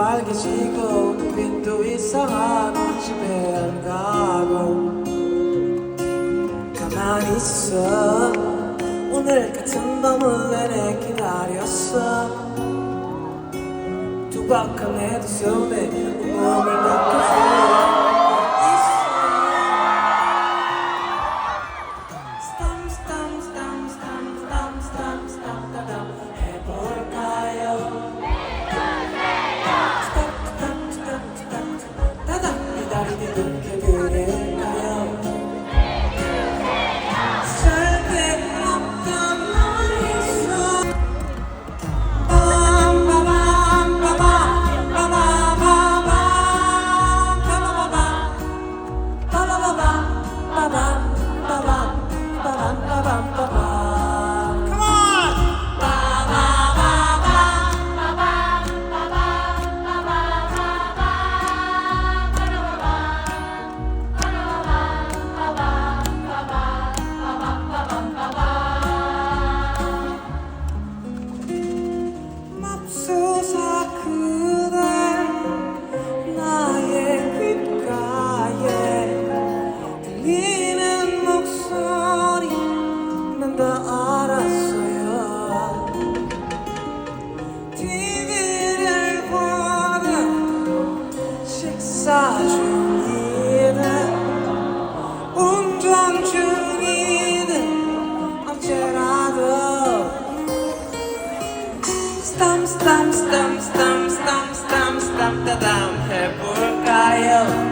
빨개지고 빛도 이상한 집에 안 가고 가만히 있어. 오늘 같은 밤을 내내 기다렸어. 두박한 내 손에 운전 중이든 언제라도. 스탐 스탐 스탐 스탐 스탐 스탐 스탐 따담 해볼까요